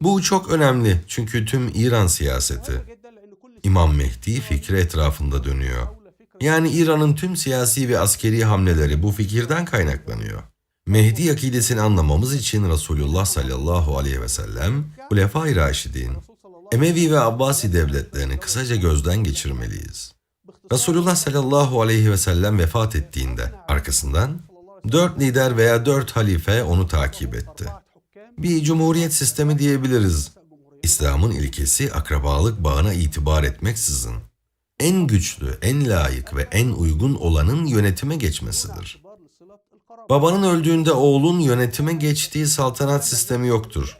Bu çok önemli çünkü tüm İran siyaseti İmam Mehdi fikri etrafında dönüyor. Yani İran'ın tüm siyasi ve askeri hamleleri bu fikirden kaynaklanıyor. Mehdi akidesini anlamamız için Resulullah sallallahu aleyhi ve sellem, Hulefai Raşidin, Emevi ve Abbasi devletlerini kısaca gözden geçirmeliyiz. Resulullah sallallahu aleyhi ve sellem vefat ettiğinde arkasından dört lider veya dört halife onu takip etti. Bir cumhuriyet sistemi diyebiliriz. İslam'ın ilkesi akrabalık bağına itibar etmeksizin en güçlü, en layık ve en uygun olanın yönetime geçmesidir. Babanın öldüğünde oğlun yönetime geçtiği saltanat sistemi yoktur.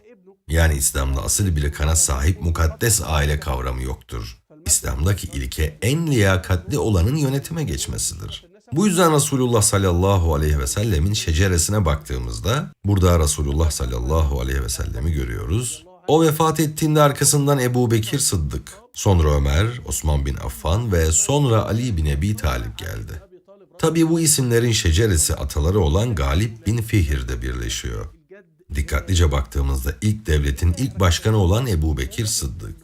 Yani İslam'da asıl bir kana sahip mukaddes aile kavramı yoktur. İslam'daki ilke en liyakatli olanın yönetime geçmesidir. Bu yüzden Resulullah sallallahu aleyhi ve sellemin şeceresine baktığımızda burada Resulullah sallallahu aleyhi ve sellemi görüyoruz. O vefat ettiğinde arkasından Ebu Bekir Sıddık, sonra Ömer, Osman bin Affan ve sonra Ali bin Ebi Talip geldi. Tabi bu isimlerin şeceresi ataları olan Galip bin Fihir'de birleşiyor. Dikkatlice baktığımızda ilk devletin ilk başkanı olan Ebu Bekir Sıddık.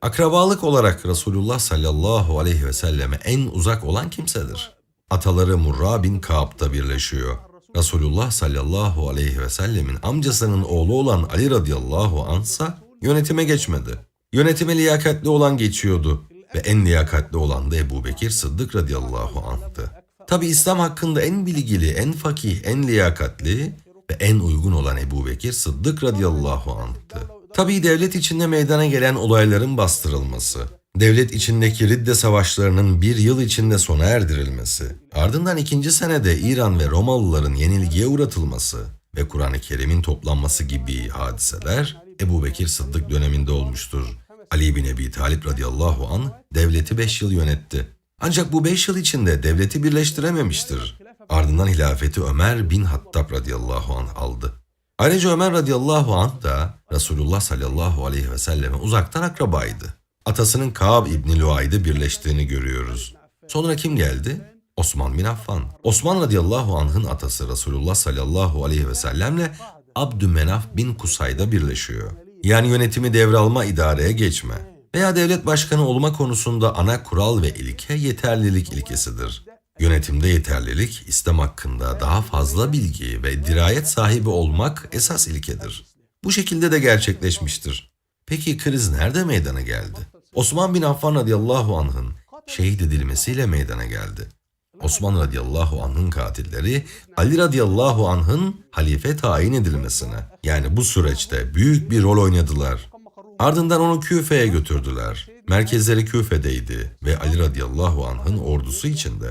Akrabalık olarak Resulullah sallallahu aleyhi ve selleme en uzak olan kimsedir. Ataları Murra bin Kaab'da birleşiyor. Resulullah sallallahu aleyhi ve sellemin amcasının oğlu olan Ali radıyallahu ansa yönetime geçmedi. Yönetime liyakatli olan geçiyordu ve en liyakatli olan da Ebu Bekir Sıddık radıyallahu anh'tı. Tabi İslam hakkında en bilgili, en fakih, en liyakatli ve en uygun olan Ebu Bekir Sıddık radıyallahu anh'tı. Tabi devlet içinde meydana gelen olayların bastırılması, devlet içindeki Ridde savaşlarının bir yıl içinde sona erdirilmesi, ardından ikinci senede İran ve Romalıların yenilgiye uğratılması ve Kur'an-ı Kerim'in toplanması gibi hadiseler Ebu Bekir Sıddık döneminde olmuştur. Ali bin Ebi Talip radıyallahu an devleti 5 yıl yönetti. Ancak bu 5 yıl içinde devleti birleştirememiştir. Ardından hilafeti Ömer bin Hattab radıyallahu anh aldı. Ayrıca Ömer radıyallahu anh da Resulullah sallallahu aleyhi ve selleme uzaktan akrabaydı. Atasının Kaab İbni Luay'da birleştiğini görüyoruz. Sonra kim geldi? Osman bin Affan. Osman radıyallahu anh'ın atası Resulullah sallallahu aleyhi ve sellemle Abdümenaf bin Kusay'da birleşiyor. Yani yönetimi devralma idareye geçme veya devlet başkanı olma konusunda ana kural ve ilke yeterlilik ilkesidir. Yönetimde yeterlilik, İslam hakkında daha fazla bilgi ve dirayet sahibi olmak esas ilkedir. Bu şekilde de gerçekleşmiştir. Peki kriz nerede meydana geldi? Osman bin Affan radıyallahu anh'ın şehit edilmesiyle meydana geldi. Osman radıyallahu anh'ın katilleri Ali radıyallahu anh'ın halife tayin edilmesine yani bu süreçte büyük bir rol oynadılar. Ardından onu Küfe'ye götürdüler. Merkezleri Küfe'deydi ve Ali radıyallahu anh'ın ordusu içinde.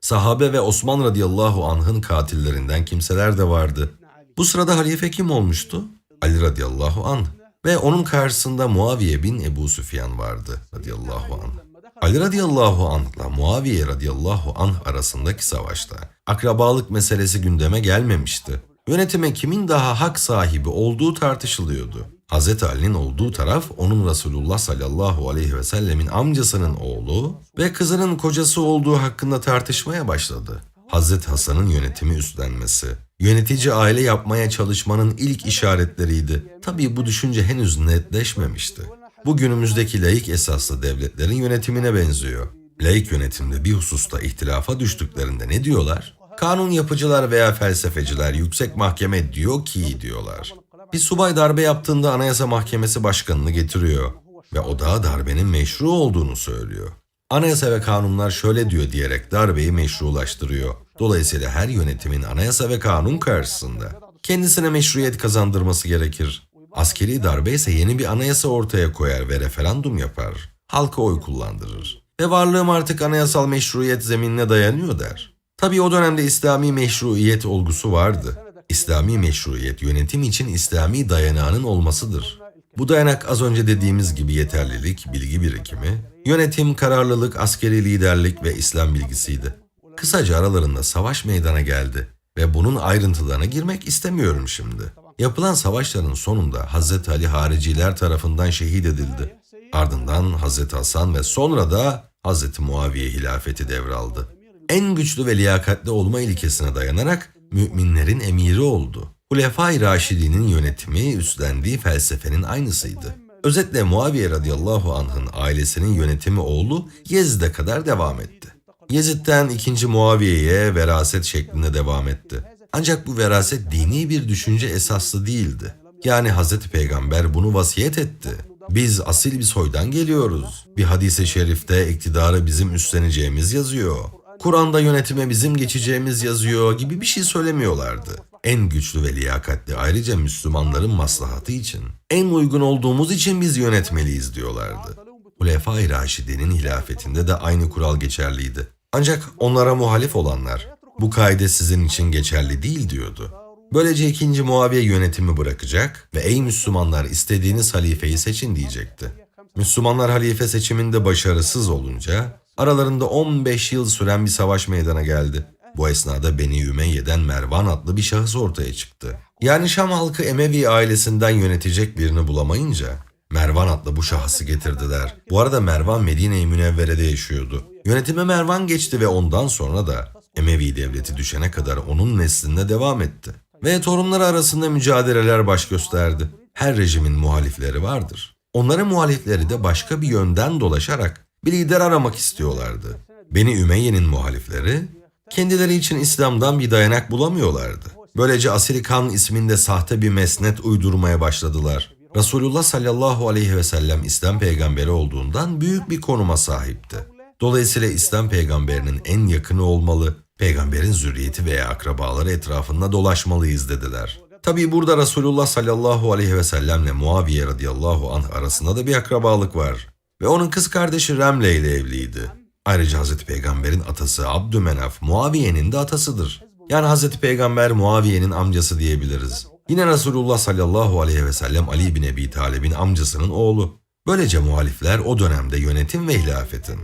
Sahabe ve Osman radıyallahu anh'ın katillerinden kimseler de vardı. Bu sırada halife kim olmuştu? Ali radıyallahu anh ve onun karşısında Muaviye bin Ebu Süfyan vardı radıyallahu anh. Ali radıyallahu anh'la Muaviye radıyallahu anh arasındaki savaşta akrabalık meselesi gündeme gelmemişti. Yönetime kimin daha hak sahibi olduğu tartışılıyordu. Hz. Ali'nin olduğu taraf onun Resulullah sallallahu aleyhi ve sellemin amcasının oğlu ve kızının kocası olduğu hakkında tartışmaya başladı. Hz. Hasan'ın yönetimi üstlenmesi, yönetici aile yapmaya çalışmanın ilk işaretleriydi. Tabii bu düşünce henüz netleşmemişti. Bu günümüzdeki laik esaslı devletlerin yönetimine benziyor. Laik yönetimde bir hususta ihtilafa düştüklerinde ne diyorlar? Kanun yapıcılar veya felsefeciler yüksek mahkeme diyor ki diyorlar. Bir subay darbe yaptığında Anayasa Mahkemesi başkanını getiriyor ve o da darbenin meşru olduğunu söylüyor. Anayasa ve kanunlar şöyle diyor diyerek darbeyi meşrulaştırıyor. Dolayısıyla her yönetimin anayasa ve kanun karşısında kendisine meşruiyet kazandırması gerekir. Askeri darbe ise yeni bir anayasa ortaya koyar ve referandum yapar. Halka oy kullandırır. Ve varlığım artık anayasal meşruiyet zeminine dayanıyor der. Tabii o dönemde İslami meşruiyet olgusu vardı. İslami meşruiyet yönetim için İslami dayanağının olmasıdır. Bu dayanak az önce dediğimiz gibi yeterlilik, bilgi birikimi, yönetim, kararlılık, askeri liderlik ve İslam bilgisiydi. Kısaca aralarında savaş meydana geldi ve bunun ayrıntılarına girmek istemiyorum şimdi. Yapılan savaşların sonunda Hazreti Ali hariciler tarafından şehit edildi. Ardından Hazreti Hasan ve sonra da Hazreti Muaviye hilafeti devraldı. En güçlü ve liyakatli olma ilkesine dayanarak müminlerin emiri oldu. Hulefai Raşidi'nin yönetimi üstlendiği felsefenin aynısıydı. Özetle Muaviye radıyallahu anh'ın ailesinin yönetimi oğlu Yezid'e kadar devam etti. Yezid'den ikinci Muaviye'ye veraset şeklinde devam etti. Ancak bu veraset dini bir düşünce esaslı değildi. Yani Hazreti Peygamber bunu vasiyet etti. Biz asil bir soydan geliyoruz. Bir hadise şerifte iktidarı bizim üstleneceğimiz yazıyor. Kur'an'da yönetime bizim geçeceğimiz yazıyor gibi bir şey söylemiyorlardı. En güçlü ve liyakatli ayrıca Müslümanların maslahatı için. En uygun olduğumuz için biz yönetmeliyiz diyorlardı. Hulefai Raşidi'nin hilafetinde de aynı kural geçerliydi. Ancak onlara muhalif olanlar bu kaide sizin için geçerli değil diyordu. Böylece ikinci Muaviye yönetimi bırakacak ve ey Müslümanlar istediğiniz halifeyi seçin diyecekti. Müslümanlar halife seçiminde başarısız olunca aralarında 15 yıl süren bir savaş meydana geldi. Bu esnada Beni Ümeyye'den Mervan adlı bir şahıs ortaya çıktı. Yani Şam halkı Emevi ailesinden yönetecek birini bulamayınca Mervan adlı bu şahsı getirdiler. Bu arada Mervan Medine-i Münevvere'de yaşıyordu. Yönetime Mervan geçti ve ondan sonra da Emevi devleti düşene kadar onun neslinde devam etti. Ve torunları arasında mücadeleler baş gösterdi. Her rejimin muhalifleri vardır. Onların muhalifleri de başka bir yönden dolaşarak bir lider aramak istiyorlardı. Beni Ümeyye'nin muhalifleri kendileri için İslam'dan bir dayanak bulamıyorlardı. Böylece Asil Kan isminde sahte bir mesnet uydurmaya başladılar. Resulullah sallallahu aleyhi ve sellem İslam peygamberi olduğundan büyük bir konuma sahipti. Dolayısıyla İslam peygamberinin en yakını olmalı, peygamberin zürriyeti veya akrabaları etrafında dolaşmalıyız dediler. Tabii burada Resulullah sallallahu aleyhi ve sellemle Muaviye radıyallahu anh arasında da bir akrabalık var. Ve onun kız kardeşi Remle ile evliydi. Ayrıca Hazreti Peygamber'in atası Abdümenaf Muaviye'nin de atasıdır. Yani Hazreti Peygamber Muaviye'nin amcası diyebiliriz. Yine Resulullah sallallahu aleyhi ve sellem Ali bin Ebi Talib'in amcasının oğlu. Böylece muhalifler o dönemde yönetim ve hilafetin,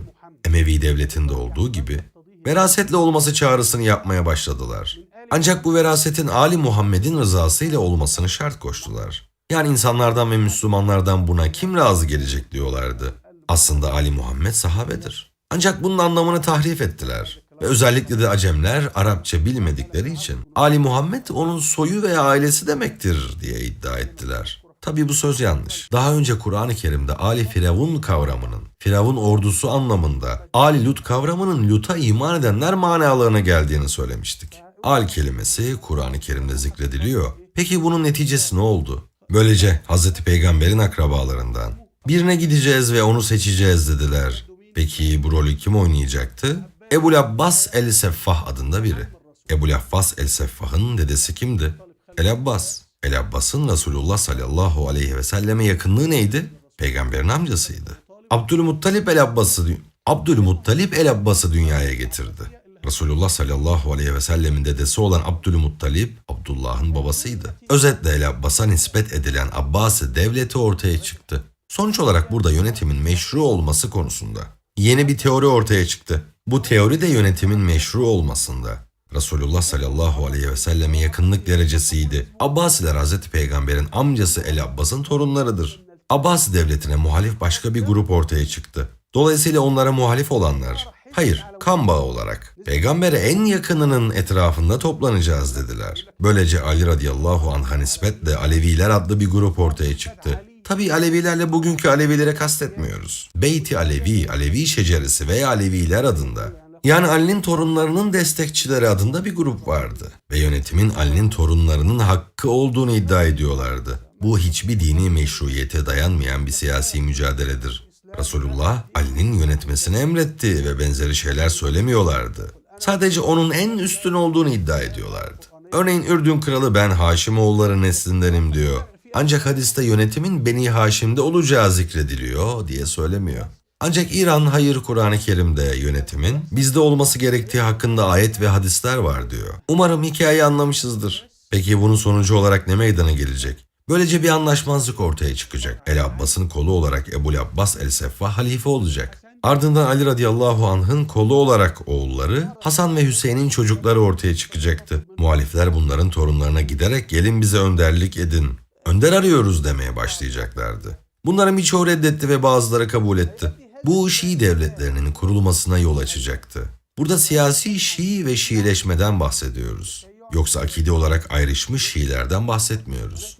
Emevi devletinde olduğu gibi verasetle olması çağrısını yapmaya başladılar. Ancak bu verasetin Ali Muhammed'in rızasıyla olmasını şart koştular. Yani insanlardan ve Müslümanlardan buna kim razı gelecek diyorlardı. Aslında Ali Muhammed sahabedir. Ancak bunun anlamını tahrif ettiler. Ve özellikle de Acemler Arapça bilmedikleri için Ali Muhammed onun soyu veya ailesi demektir diye iddia ettiler. Tabi bu söz yanlış. Daha önce Kur'an-ı Kerim'de Ali Firavun kavramının, Firavun ordusu anlamında Ali Lut kavramının Lut'a iman edenler manalarına geldiğini söylemiştik. Al kelimesi Kur'an-ı Kerim'de zikrediliyor. Peki bunun neticesi ne oldu? Böylece Hazreti Peygamber'in akrabalarından birine gideceğiz ve onu seçeceğiz dediler. Peki bu rolü kim oynayacaktı? Ebu Abbas el-Seffah adında biri. Ebu Abbas el-Seffah'ın dedesi kimdi? El Abbas. El Abbas'ın Resulullah sallallahu aleyhi ve selleme yakınlığı neydi? Peygamberin amcasıydı. Abdülmuttalip el Abbas'ı Abdülmuttalip el Abbas'ı dünyaya getirdi. Resulullah sallallahu aleyhi ve sellemin dedesi olan Abdülmuttalip, Abdullah'ın babasıydı. Özetle El Abbas'a nispet edilen Abbasi devleti ortaya çıktı. Sonuç olarak burada yönetimin meşru olması konusunda yeni bir teori ortaya çıktı. Bu teori de yönetimin meşru olmasında. Resulullah sallallahu aleyhi ve selleme yakınlık derecesiydi. Abbasiler Hazreti Peygamber'in amcası El Abbas'ın torunlarıdır. Abbasi devletine muhalif başka bir grup ortaya çıktı. Dolayısıyla onlara muhalif olanlar, hayır kan bağı olarak peygambere en yakınının etrafında toplanacağız dediler. Böylece Ali radıyallahu anh'a nispetle Aleviler adlı bir grup ortaya çıktı. Tabi Alevilerle bugünkü Alevilere kastetmiyoruz. Beyti Alevi, Alevi şeceresi veya Aleviler adında. Yani Ali'nin torunlarının destekçileri adında bir grup vardı. Ve yönetimin Ali'nin torunlarının hakkı olduğunu iddia ediyorlardı. Bu hiçbir dini meşruiyete dayanmayan bir siyasi mücadeledir. Resulullah Ali'nin yönetmesini emretti ve benzeri şeyler söylemiyorlardı. Sadece onun en üstün olduğunu iddia ediyorlardı. Örneğin Ürdün kralı ben Haşimoğulları neslindenim diyor. Ancak hadiste yönetimin Beni Haşim'de olacağı zikrediliyor diye söylemiyor. Ancak İran hayır Kur'an-ı Kerim'de yönetimin bizde olması gerektiği hakkında ayet ve hadisler var diyor. Umarım hikayeyi anlamışızdır. Peki bunun sonucu olarak ne meydana gelecek? Böylece bir anlaşmazlık ortaya çıkacak. El Abbas'ın kolu olarak Ebu Abbas el Seffa halife olacak. Ardından Ali radıyallahu anh'ın kolu olarak oğulları, Hasan ve Hüseyin'in çocukları ortaya çıkacaktı. Muhalifler bunların torunlarına giderek gelin bize önderlik edin, önder arıyoruz demeye başlayacaklardı. Bunların birçoğu reddetti ve bazıları kabul etti. Bu Şii devletlerinin kurulmasına yol açacaktı. Burada siyasi Şii ve Şiileşmeden bahsediyoruz. Yoksa akide olarak ayrışmış Şiilerden bahsetmiyoruz.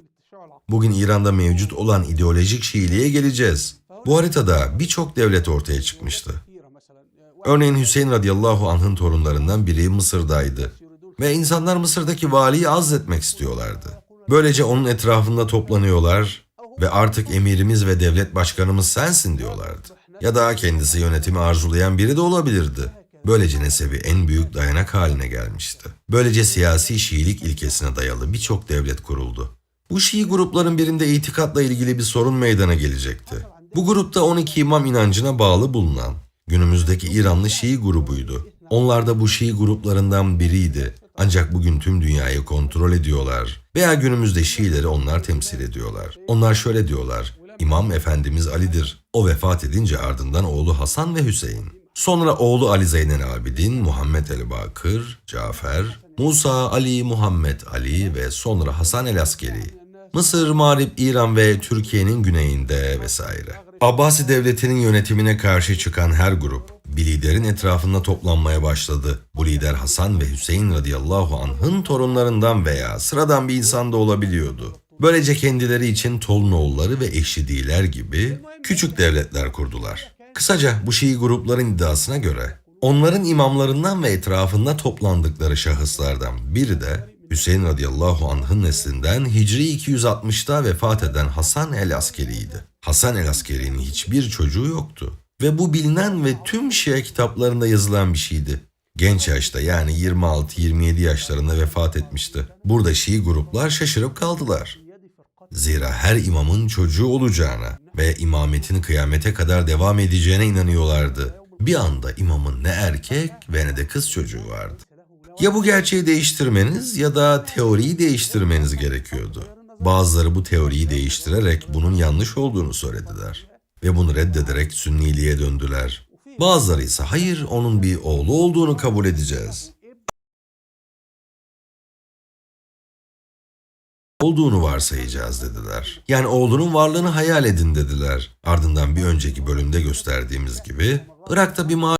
Bugün İran'da mevcut olan ideolojik Şiiliğe geleceğiz. Bu haritada birçok devlet ortaya çıkmıştı. Örneğin Hüseyin radıyallahu anh'ın torunlarından biri Mısır'daydı. Ve insanlar Mısır'daki valiyi azletmek istiyorlardı. Böylece onun etrafında toplanıyorlar ve artık emirimiz ve devlet başkanımız sensin diyorlardı. Ya da kendisi yönetimi arzulayan biri de olabilirdi. Böylece nesebi en büyük dayanak haline gelmişti. Böylece siyasi Şiilik ilkesine dayalı birçok devlet kuruldu. Bu Şii grupların birinde itikatla ilgili bir sorun meydana gelecekti. Bu grupta 12 imam inancına bağlı bulunan günümüzdeki İranlı Şii grubuydu. Onlar da bu Şii gruplarından biriydi. Ancak bugün tüm dünyayı kontrol ediyorlar. Veya günümüzde Şiileri onlar temsil ediyorlar. Onlar şöyle diyorlar. İmam Efendimiz Ali'dir. O vefat edince ardından oğlu Hasan ve Hüseyin. Sonra oğlu Ali Zeynel Abidin, Muhammed el Bakır, Cafer, Musa, Ali, Muhammed Ali ve sonra Hasan el Askeri. Mısır, Mağrip, İran ve Türkiye'nin güneyinde vesaire. Abbasi devletinin yönetimine karşı çıkan her grup bir liderin etrafında toplanmaya başladı. Bu lider Hasan ve Hüseyin radıyallahu anh'ın torunlarından veya sıradan bir insan da olabiliyordu. Böylece kendileri için Tolunoğulları ve Eşidiler gibi küçük devletler kurdular. Kısaca bu Şii grupların iddiasına göre onların imamlarından ve etrafında toplandıkları şahıslardan biri de Hüseyin radıyallahu anh'ın neslinden Hicri 260'da vefat eden Hasan el Askeri'ydi. Hasan el Askeri'nin hiçbir çocuğu yoktu. Ve bu bilinen ve tüm Şia kitaplarında yazılan bir şeydi. Genç yaşta yani 26-27 yaşlarında vefat etmişti. Burada Şii gruplar şaşırıp kaldılar. Zira her imamın çocuğu olacağına ve imametin kıyamete kadar devam edeceğine inanıyorlardı. Bir anda imamın ne erkek ve ne de kız çocuğu vardı. Ya bu gerçeği değiştirmeniz ya da teoriyi değiştirmeniz gerekiyordu. Bazıları bu teoriyi değiştirerek bunun yanlış olduğunu söylediler ve bunu reddederek sünniliğe döndüler. Bazıları ise hayır onun bir oğlu olduğunu kabul edeceğiz. olduğunu varsayacağız dediler. Yani oğlunun varlığını hayal edin dediler. Ardından bir önceki bölümde gösterdiğimiz gibi Irak'ta bir